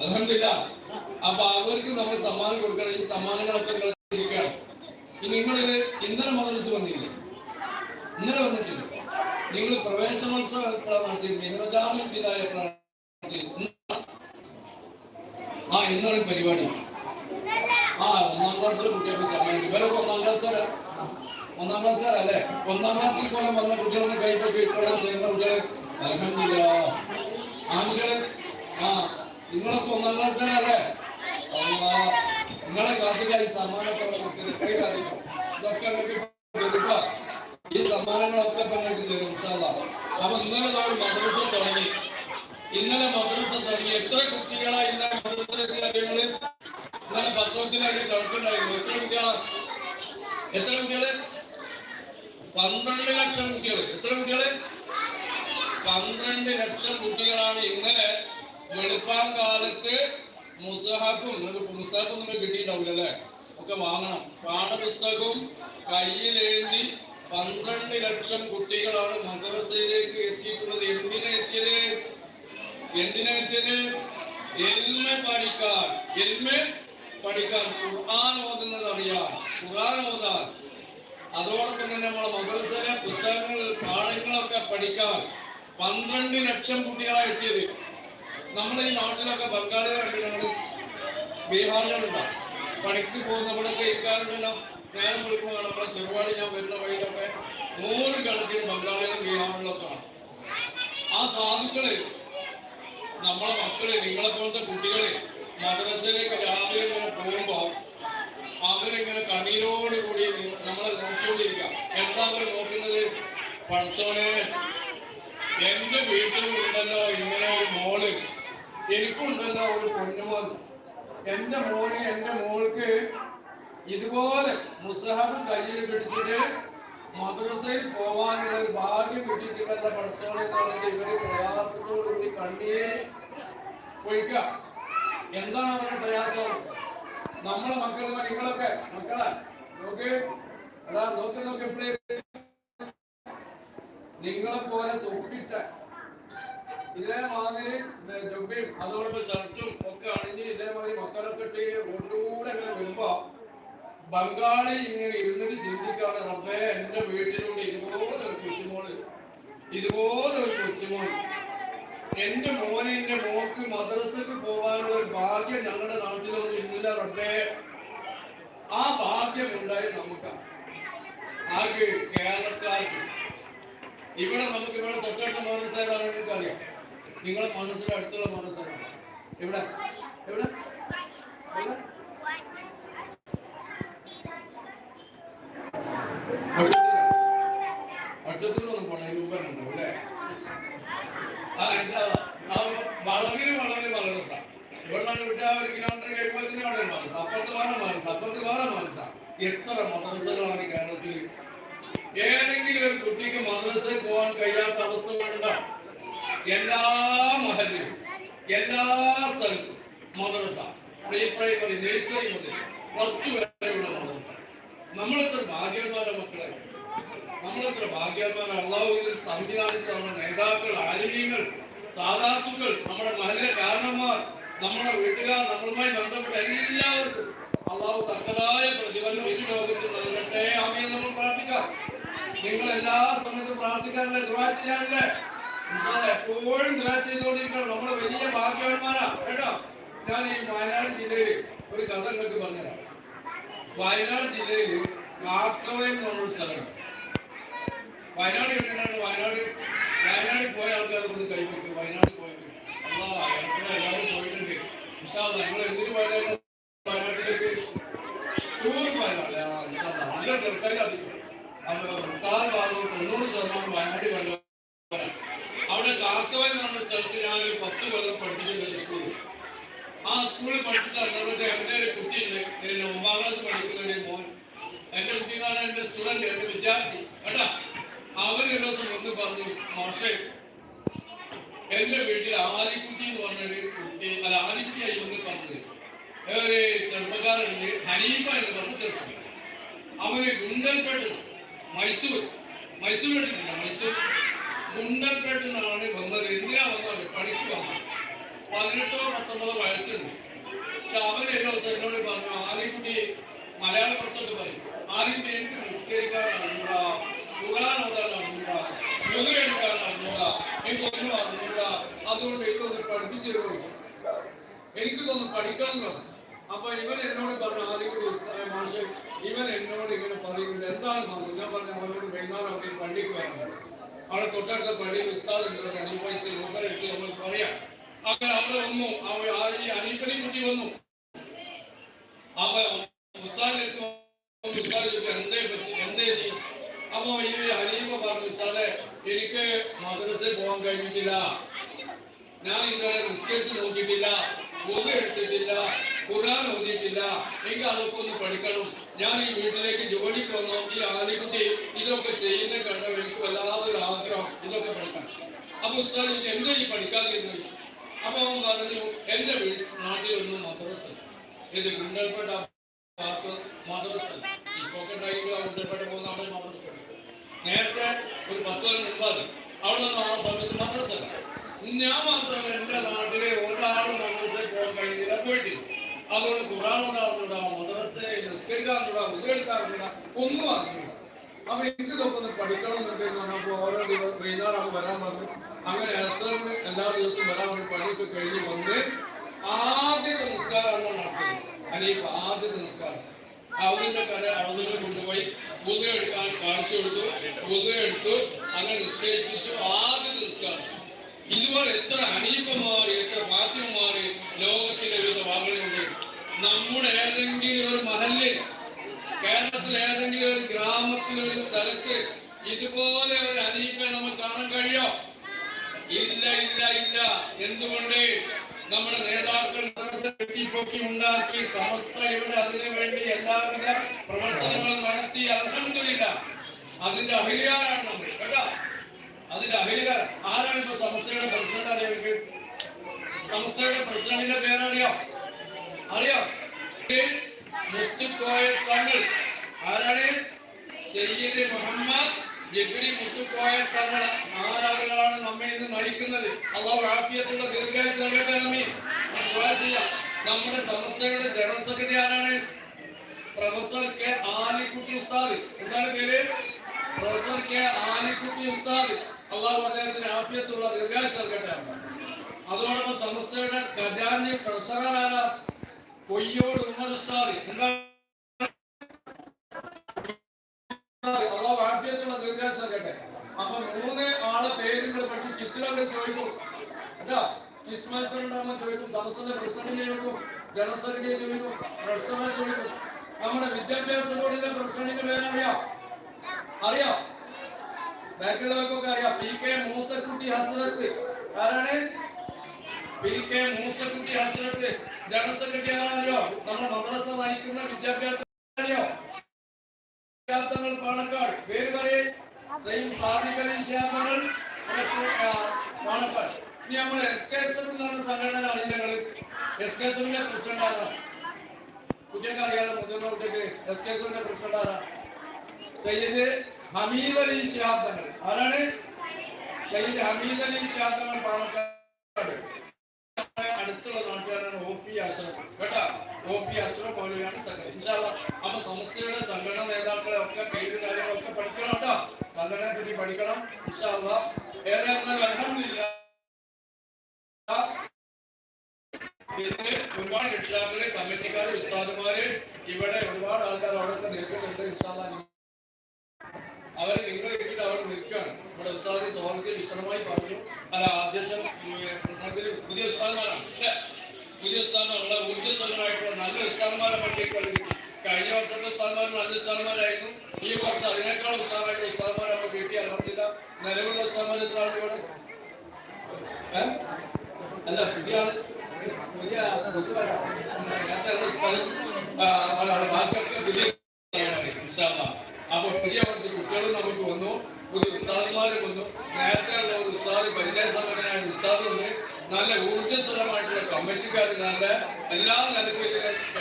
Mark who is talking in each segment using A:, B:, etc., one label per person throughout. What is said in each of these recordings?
A: അലഹമില്ല അപ്പൊ അവർക്ക് നമ്മൾ സമ്മാനം കൊടുക്കണം. ഈ സമ്മാനങ്ങളൊക്കെ നിങ്ങളിത് ഇന്നലെ മദ്രസ് വന്നില്ലേ? ഇന്നലെ വന്നിട്ടില്ല? നിങ്ങൾ പ്രവേശനോത്സവം എപ്പോഴാണ് നടത്തി മിഹ്റജാനും പിതാ? ആ ഇന്നാണ് പരിപാടി. ആ ഒന്നാം ക്ലാസ്സിലെ കുട്ടികൾക്ക് ഇവരൊക്കെ ഒന്നാം ക്ലാസ്സുകാരാ? ഒന്നാം ക്ലാസ്സുകാരല്ലേ ഒന്നാം ക്ലാസ്സിൽ പോലെ വന്ന കുട്ടികളൊന്ന് കൈപ്പറ്റി ഇത്രയും ചെയ്യുന്ന കുട്ടികൾ അലഹമില്ല ആൺകുട്ടികൾ ആ നിങ്ങളൊക്കെ ഒന്നാം ക്ലാസ്സുകാരല്ലേ അള്ളാ, നിങ്ങളെ കാത്തിക്കായി സമ്മാനത്തോടെ ഈ സമ്മാനങ്ങളൊക്കെ പങ്കെടുത്ത് തരും. അപ്പൊ ഇന്നലെ നമ്മൾ മദ്രസ തുടങ്ങി. ഇന്നലെ മദ്രസ തുടങ്ങി. എത്ര കുട്ടികളാ ഇന്നലെ നിങ്ങൾ ഇന്നലെ പത്രത്തിലൊക്കെ കണക്കുണ്ടായിരുന്നു. എത്ര കുട്ടികളാ? എത്ര കുട്ടികൾ? പന്ത്രണ്ട് ലക്ഷം കുട്ടികൾ എത്ര കുട്ടികൾ? പന്ത്രണ്ട് ലക്ഷം കുട്ടികളാണ് ഇന്നലെ വെളുപ്പാൻ കാലത്ത് മുസഹഫും മുസഹഫും നിങ്ങൾ കിട്ടിയിട്ടുണ്ടാവില്ലല്ലേ? ഒക്കെ വാങ്ങണം. പാഠപുസ്തകവും കയ്യിലേന്തി പന്ത്രണ്ട് ലക്ഷം കുട്ടികളാണ് മദ്രസയിലേക്ക് എത്തിയിട്ടുള്ളത്. എന്തിനാ എത്തിയത്? എന്തിനാ എത്തിയത്? എൽമ പഠിക്കാൻ. എൽമ പഠിക്കാൻ. ഖുർആൻ ഓതുന്നത് അറിയാം. ഖുർആൻ ഓതാൻ. അതോടൊപ്പം തന്നെ നമ്മളെ മദ്രസയിലെ പുസ്തകങ്ങൾ പാഠങ്ങളൊക്കെ പഠിക്കാൻ പന്ത്രണ്ട് ലക്ഷം കുട്ടികളാണ് എത്തിയത്. നമ്മുടെ ഈ നാട്ടിലൊക്കെ ബംഗാളികളുണ്ട് കണ്ടിട്ടുണ്ട് ബീഹാറിലുണ്ടോ പണിക്ക് നമ്മുടെ ഇരിക്കാറുണ്ടല്ലോ നേരം വിളിക്കുമ്പോൾ നമ്മളെ ചെറുപാടി ഞാൻ വരുന്ന വഴിയിലൊക്കെ നൂറ് കണക്കിന് ബംഗാളികളും ബീഹാറിലൊക്കെ ആണ്. ആ സാധുക്കൾ നമ്മളെ മക്കൾ നിങ്ങളെ പോലത്തെ കുട്ടികൾ മദ്രസയിലേക്ക് രാവിലെ ഇങ്ങനെ പോകുമ്പോ അവരിങ്ങനെ കണ്ണീരോട് കൂടി നമ്മളെ നോക്കിക്കൊണ്ടിരിക്കാം എന്താ അവർ നോക്കുന്നത്? പഠിച്ചോനെ എന്റെ വീട്ടിലുണ്ടല്ലോ ഇങ്ങനെ ഒരു മോൾ. എനിക്കുണ്ടല്ലോ ഒരു പൊന്നുമോൻ എന്റെ മോന് എന്റെ മോൾക്ക് ഇതുപോലെ മുസഹബ് കയ്യിൽ പിടിച്ചിട്ട് മദ്രസയിൽ പോവാനുള്ള ഒരു ഭാഗ്യം കിട്ടിയിട്ടുള്ള പഠിച്ചോളെ പറഞ്ഞിട്ട് ഇവർ പ്രയാസത്തോടുകൂടി കണ്ണിയെ ഒഴിക്കുക. എന്താണ് അവരുടെ പ്രയാസം? നമ്മളെ മക്കൾ നിങ്ങളൊക്കെ മക്കളെ നോക്ക്. അതാ നിങ്ങളെ പോലെ തൊപ്പിട്ട ഇതേമാതിരി ജുബിയും അതോടൊപ്പം ഷർട്ടും ഒക്കെ അണിഞ്ഞ് ഇതേമാതിരി മക്കളൊക്കെ ഇട്ട് റോഡിലൂടെ ഇങ്ങനെ വരുമ്പോ ബംഗാളി ഇങ്ങനെ ഇരുന്നിട്ട് ചിന്തിക്കാണ് റബ്ബേ എന്റെ വീട്ടിലൂടെ ഇതുപോലെ ഒരു കൊച്ചുമോൾ. ഇതുപോലെ ഒരു കൊച്ചുമോൾ. എന്റെ മോനെ എന്റെ മോക്ക് മദ്രസക്ക് പോകാനുള്ള ഒരു ഭാഗ്യം ഞങ്ങളുടെ നാട്ടിലൊന്നും ഇല്ല റബ്ബേ. ആ ഭാഗ്യം ഉണ്ടായി നമുക്ക്. ആകെ കേരളക്കാർക്ക്. ഇവിടെ നമുക്ക് ഇവിടെ തൊട്ടടുത്ത മദ്രസയിലാണ് എനിക്കറിയാം. നിങ്ങളെ മനസ്സിൽ അടുത്തുള്ള മനസ്സാണ്. എവിടെ? എവിടെ? ഒരു കിലോമീറ്റർ അവിടെ മനസ്സ അപ്പുറത്ത് വേറെ മനസ്സ അപ്പുറത്ത് വേറെ മനസ്സ എത്ര മദ്രസകളാണ് കേരളത്തിൽ ഏതെങ്കിലും ഒരു കുട്ടിക്ക് മദ്രസയിൽ പോകാൻ കഴിയാത്ത അവസ്ഥ വേണ്ട എല്ലാ മഹലിലും എല്ലാ സ്ഥലത്തും മദ്രസ. പ്രീ പ്രൈമറി നഴ്സറി മുതൽ പ്ലസ് ടു വരെയുള്ള മദ്രസ. നമ്മളെത്ര ഭാഗ്യന്മാരുടെ മക്കളെ? നമ്മളെത്ര ഭാഗ്യന്മാരെ അള്ളാഹുവിൽ സംവിധാനിച്ച നമ്മുടെ നേതാക്കൾ ആരോഗ്യങ്ങൾ സാധാത്തുക്കൾ നമ്മുടെ മഹലിലെ കാരണന്മാർ നമ്മുടെ വീട്ടുകാർ നമ്മളുമായി ബന്ധപ്പെട്ട എല്ലാവർക്കും അള്ളാഹു തക്കതായ പ്രതിഫലം ഇരു ലോകത്തിൽ നൽകട്ടെ. ആമേ നമ്മൾ പ്രാർത്ഥിക്കാം. നിങ്ങൾ എല്ലാ സമയത്തും പ്രാർത്ഥിക്കാറില്ല ദുവാ ചെയ്യാറില്ലേ എപ്പോഴും ക്ലാസ് ചെയ്തുകൊണ്ടിരിക്കണം. നമ്മൾ വലിയ ഭാഗ്യവാന്മാരാ. കേട്ടോ? ഞാൻ ഈ വയനാട് ജില്ലയിൽ ഒരു കഥ നിങ്ങൾക്ക് പറഞ്ഞുതരാം. വയനാട് ജില്ലയിൽ കാക്കവയം എന്ന് പറഞ്ഞൊരു സ്ഥലമുണ്ട്. വയനാട് കേട്ടിട്ടാണ് വയനാട് വയനാട്ടിൽ പോയ ആൾക്കാർ കൊണ്ട് കഴിപ്പിക്കും. വയനാട് പോയത് അല്ലാ എല്ലാവരും പോയിട്ടുണ്ട്. ഇൻഷാല്ല നിങ്ങൾ എന്തിനു പോയതായിരുന്നു വയനാട്ടിലേക്ക്? ടൂർ ഇൻഷാല്ല നല്ല അപ്പോൾ മുക്കാൽ ഭാഗവും തൊണ്ണൂറ് ശതമാനം വയനാട് കാക്കവൻ സ്ഥലത്ത് ഞാൻ ഒരു പത്ത് കൊല്ലം പഠിപ്പിച്ചിരുന്ന ഒരു സ്കൂളിൽ ആ സ്കൂളിൽ പഠിപ്പിച്ച അവരുടെ എന്റെ ഒരു കുട്ടിയുണ്ട്. പിന്നെ ഒമ്പതാം ക്ലാസ് പഠിക്കുന്ന ഒരു മോൻ. എന്റെ കുട്ടികളാണ് എന്റെ സ്റ്റുഡന്റ് എന്റെ വിദ്യാർത്ഥി. കേട്ടോ അവർ ഒരു ദിവസം വന്ന് പറഞ്ഞു മാഷേ എന്റെ വീട്ടിൽ ആലിക്കുട്ടി എന്ന് പറഞ്ഞൊരു കുട്ടി അല്ല ആലിക്കുട്ടിയായി വന്ന് പറഞ്ഞത് ഒരു ചെറുപ്പക്കാരുണ്ട് ഹനീഫ എന്ന് പറഞ്ഞ ചെറുപ്പക്കാരൻ. അവർ ഗുണ്ടൽപേട്ട് മൈസൂർ. മൈസൂർ കേട്ടിട്ടുണ്ടോ? മൈസൂർ. ഗുണ്ടൽപേട്ട് നിന്നാണ് വന്നത്. എന്തിനാ വന്നത്? പണിക്ക് വന്നത്. പതിനെട്ടോ പത്തൊമ്പതോ വയസ്സുണ്ട്. പക്ഷെ ദിവസം എന്നോട് പറഞ്ഞു ആലിക്കുട്ടി മലയാളം കുറച്ചൊക്കെ പറയും. ആലിക്കുട്ടി എനിക്ക് അറിഞ്ഞൂടാ. അതുകൊണ്ട് എനിക്കൊന്ന് പഠിപ്പിച്ചു തരുമോ? എനിക്കിതൊന്ന് പഠിക്കാൻ പറഞ്ഞു അപ്പൊ ഇവൻ എന്നോട് പറഞ്ഞു ആദ്യം മാഷെ ഇവൻ എന്നോട് ഇങ്ങനെ പറയുന്നുണ്ട്. എന്താണ് പറഞ്ഞു ഞാൻ പറഞ്ഞു അവനോട് വൈകുന്നേരം അവർക്ക് പള്ളിക്ക് വരണം. അവിടെ തൊട്ടടുത്ത പള്ളിയിൽ ഉസ്താദ് ഉണ്ട് അണി പൈസ ഉപരട്ടി നമ്മൾ പറയാം അങ്ങനെ അവിടെ വന്നു അവ ഈ അനീപ്പനി കുട്ടി വന്നു. അവ ഉസ്താദ് ചോദിച്ചു എന്തേ പറ്റി? എന്തേ നീ? അപ്പൊ ഈ ഹനീഫ പറഞ്ഞു ഉസ്താദെ എനിക്ക് മദ്രസയിൽ പോകാൻ കഴിഞ്ഞിട്ടില്ല. ഞാൻ ഇതുവരെ നിസ്കരിച്ച് നോക്കിയിട്ടില്ല ഒന്നും എടുത്തിട്ടില്ല ഖുർആൻ ഓതിയിട്ടില്ല. എനിക്ക് അതൊക്കെ ഒന്ന് പഠിക്കണം. ഞാൻ ഈ വീട്ടിലേക്ക് ജോലിക്ക് വന്നു ഈ ആലിക്കുട്ടി ഇതൊക്കെ ചെയ്യുന്ന കണ്ട എനിക്ക് വല്ലാതൊരു ആഗ്രഹം ഇതൊക്കെ പഠിക്കണം അപ്പൊ ഉസ്താദ് എന്താ ഈ പഠിക്കാതിരുന്നു അപ്പൊ അവൻ പറഞ്ഞു എന്റെ നാട്ടിലൊന്നും മദ്രസ. ഇത് ഗുണ്ടൽപ്പെട്ട മദ്രസ ഇപ്പൊ ഗുണ്ടൽപ്പെട്ട പോകുന്ന അവിടെ മദ്രസ. നേരത്തെ ഒരു പത്ത് കൊല്ലം മുമ്പാണ് അവിടെ നിന്ന് ആ സമയത്ത് മദ്രസ. ഞാൻ മാത്രമല്ല എന്റെ നാട്ടിലെ ഒരാളും മദ്രസ പോകാൻ കഴിഞ്ഞില്ല പോയിട്ടില്ല അതുകൊണ്ട് ഖുറാൻ അറിഞ്ഞൂടാ മദ്രസ നിസ്കരിക്കാറില്ല ഉദ്ദേശിക്കാറില്ല ഒന്നും അറിഞ്ഞില്ല അപ്പൊ എനിക്കിതൊക്കെ ഒന്ന് പഠിക്കണം എന്നൊക്കെ പറഞ്ഞപ്പോ ഓരോ ദിവസം വൈകുന്നേരം വരാൻ പറഞ്ഞു. അങ്ങനെ അസറിന് എല്ലാ ദിവസവും വരാൻ പറഞ്ഞു പണിയൊക്കെ കഴിഞ്ഞ് വന്ന് ആദ്യത്തെ നിസ്കാരമാണ് നടത്തുന്നത്. അനീഫ് ആദ്യത്തെ നിസ്കാരം. അവരുടെ കര അവരുടെ കൊണ്ടുപോയി മുതുക എടുക്കാൻ കാണിച്ചു കൊടുത്തു മുതുക എടുത്തു അങ്ങനെ നിസ്കരിപ്പിച്ചു. ആദ്യത്തെ നിസ്കാരം. ഇതുപോലെ എത്ര ഹനീഫന്മാർ എത്ര ഫാത്തിമമാർ ലോകത്തിന്റെ വിവിധ ഭാഗങ്ങളുണ്ട് നമ്മുടെ ഏതെങ്കിലും ഒരു മഹൽ കേരളത്തിൽ ഏതെങ്കിലും ഒരു ഗ്രാമത്തിൽ ഒരു സ്ഥലത്ത് ഇതുപോലെ ഒരു ഹനീഫെ നമുക്ക് കാണാൻ കഴിയോ? ഇല്ല ഇല്ല ഇല്ല. എന്തുകൊണ്ട് നമ്മുടെ നേതാക്കൾ കെട്ടിപ്പൊക്കി ഉണ്ടാക്കി സമസ്ത ഇവിടെ അതിനു വേണ്ടി എല്ലാവിധ പ്രവർത്തനങ്ങളും നടത്തി അർഹന്തില്ല അതിന്റെ അഹിലിയാരാണ് നമ്മൾ കേട്ടോ? അതിന്റെ അഹിലികാർ ആരാണ് ഇപ്പൊ സമസ്തയുടെ പ്രസിഡന്റ് അറിയാം സമസ്തയുടെ പ്രസിഡന്റിന്റെ പേരറിയോ? അറിയോ. മുത്തുക്കോയ തങ്ങൾ. ആരാണ്? സയ്യിദ് മുഹമ്മദ് ജബിരി മുത്തുക്കോയ തങ്ങൾ. ആരാളുകളാണ് നമ്മെ ഇന്ന് നയിക്കുന്നത് അള്ളാഹു ആഫിയത്തുള്ള ദീർഘായുസ് നൽകട്ടെ നമ്മെ നമ്മുടെ സംസ്ഥയുടെ ജനറൽ സെക്രട്ടറി ആരാണ്? പ്രൊഫസർ കെ ആലിക്കുട്ടി ഉസ്താദ്. എന്താണ് പേര്? പ്രൊഫസർ കെ ആലിക്കുട്ടി ഉസ്താദ്. അള്ളാഹു അദ്ദേഹത്തിന് ആഫിയത്തുള്ള ദീർഘായുസ് നൽകട്ടെ അതോടൊപ്പം സംസ്ഥയുടെ ഖജാൻജി ട്രഷറർ ആരാ? കൊയ്യോട് ഉമ്മർ ഉസ്താദ്. എന്താണ് അള്ളാഹു ആഫിയത്തുള്ള ദീർഘായുസ് നൽകട്ടെ അപ്പൊ മൂന്ന് ആളെ പേരുകൾ പക്ഷെ കിസിലൊക്കെ ചോദിക്കും. എന്താ? കിസ് മത്സരം ഉണ്ടാകുമ്പോൾ ചോദിക്കും. സദസ്സിന്റെ പ്രസിഡന്റിനെ ചോദിക്കും. ജനറൽ ചോദിക്കും. ട്രഷററെ ചോദിക്കും. നമ്മുടെ വിദ്യാഭ്യാസ ബോർഡിന്റെ പ്രസിഡന്റിന്റെ പേരറിയാം അറിയാം. ബാക്കിയുള്ളവർക്കൊക്കെ അറിയാം. പി കെ മൂസക്കുട്ടി ഹസ്രത്ത്. ആരാണ്? പി കെ മൂസക്കുട്ടി ഹസ്രത്ത്. ജനറൽ സെക്രട്ടറി ആരാറിയോ നമ്മുടെ മദ്രസ നയിക്കുന്ന വിദ്യാഭ്യാസ ശാബ്ദങ്ങൾ പാണക്കാട് പേര് പറയും. സെയിം സാദിഖ് അലി ശാബ്ദങ്ങൾ പാണക്കാട്. ഇനി നമ്മൾ എസ് കെ സംഘടന അറിയില്ല എസ് കെ എസ് എമ്മിന്റെ പ്രസിഡന്റ് ആരാ? കുട്ടിയൊക്കെ അറിയാലോ മുതിർന്ന കുട്ടിയൊക്കെ എസ് കെ സയ്യിദ് സയ്യിദ് ഹമീദ് അലി ശാബ്ദങ്ങൾ പാണക്കാട്. അടുത്തുള്ള നാട്ടുകാരാണ് അഷ്റഫ് കേട്ടോ? ഒ പി ആശ്രമം പോലെയാണ് ഇൻഷാല്ല അപ്പൊ സമസ്തയുടെ സംഘടന നേതാക്കളെ ഒക്കെ പേര് കാര്യങ്ങളൊക്കെ പഠിക്കണം കേട്ടോ. സംഘടനയെ പറ്റി പഠിക്കണം. ഇൻഷാല്ല ഏതായിരുന്നാലും അലഹമില്ല ഒരുപാട് രക്ഷിതാക്കൾ കമ്മിറ്റിക്കാര് ഉസ്താദുമാര് ഇവിടെ ഒരുപാട് ആൾക്കാർ അവിടെ നിൽക്കുന്നുണ്ട് ഇൻഷാല്ല അവർ നിങ്ങൾ ഇട്ടിട്ട് അവിടെ നിൽക്കുകയാണ്. ഇവിടെ ഉസ്താദി സ്വാഗതത്തിൽ വിശദമായി പറഞ്ഞു. അല്ല അധ്യക്ഷൻ പ്രസംഗത്തിൽ പുതിയ ഉസ്താദുമാരാണ്? പുതിയ ഉസ്താദന്മാരുള്ള ഊർജസ്വലമായിട്ടുള്ള നല്ല ഉസ്താദന്മാരെ പറ്റിയൊക്കെ കഴിഞ്ഞ വർഷത്തെ ഉസ്താദന്മാർ നല്ല ഉസ്താദന്മാരായിരുന്നു ഈ വർഷം അതിനേക്കാൾ ഉസ്താദായിട്ട് ഉസ്താദന്മാരെ നമ്മൾ കിട്ടി അറിഞ്ഞില്ല നിലവിലുള്ള ഉസ്താദന്മാർ എത്ര ആളുകൾ അല്ല പുതിയ പുതിയ ബാക്കിയൊക്കെ പുതിയ. അപ്പൊ പുതിയ കുറച്ച് കുട്ടികളും നമുക്ക് വന്നു. പുതിയ ഉസ്താദുമാരും വന്നു. നേരത്തെ ഉള്ള ഒരു ഉസ്താദ് പരിചയസമ്പന്നനായ ഉസ്താദ് ഉണ്ട് നല്ല ഊർജസ്വലമായിട്ടുള്ള കമ്മിറ്റിക്കാരുണ്ട് എല്ലാ നിലക്കും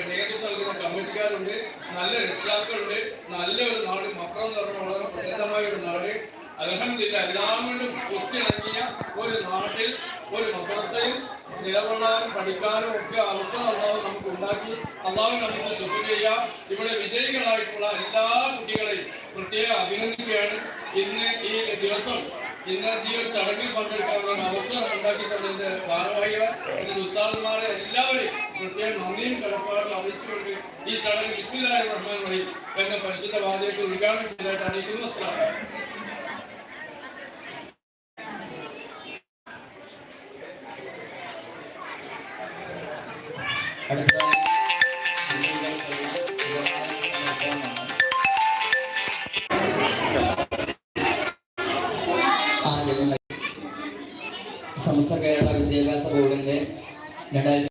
A: നേതൃത്വം നൽകുന്ന കമ്മിറ്റിക്കാരുണ്ട്. നല്ല രക്ഷിതാക്കളുണ്ട്. നല്ല ഒരു നാട് മക്കൾ എന്ന് പറഞ്ഞ വളരെ പ്രസിദ്ധമായ ഒരു നാട്. അലഹമില്ല എല്ലാം കൊണ്ടും ഒത്തിണങ്ങിയ ഒരു നാട്ടിൽ ഒരു മദ്രസയും നിലകൊള്ളാനും പഠിക്കാനും ഒക്കെ അവസരം അള്ളാഹു നമുക്ക് ഉണ്ടാക്കി. അള്ളാഹു നമുക്ക് ശുദ്ധ ചെയ്യാം. ഇവിടെ വിജയികളായിട്ടുള്ള എല്ലാ കുട്ടികളെയും പ്രത്യേകം അഭിനന്ദിക്കുകയാണ്. ഇന്ന് ഈ ദിവസം ഇന്ന് ഈ ഒരു ചടങ്ങിൽ പങ്കെടുക്കാനുള്ള അവസരം ഉണ്ടാക്കി തന്നതിന്റെ ഭാരവാഹികൾ ഇതിന്റെ ഉസ്താദന്മാരെ എല്ലാവരെയും പ്രത്യേകം നന്ദിയും കടപ്പാടും അറിയിച്ചുകൊണ്ട് ഈ ചടങ്ങ് വിസ്മിലായ റഹ്മാൻ റഹീം എന്ന പരിശുദ്ധ വാദ്യത്തെ ഉദ്ഘാടനം ചെയ്തായിട്ട് അറിയിക്കുന്നു
B: രണ്ടായിരത്തി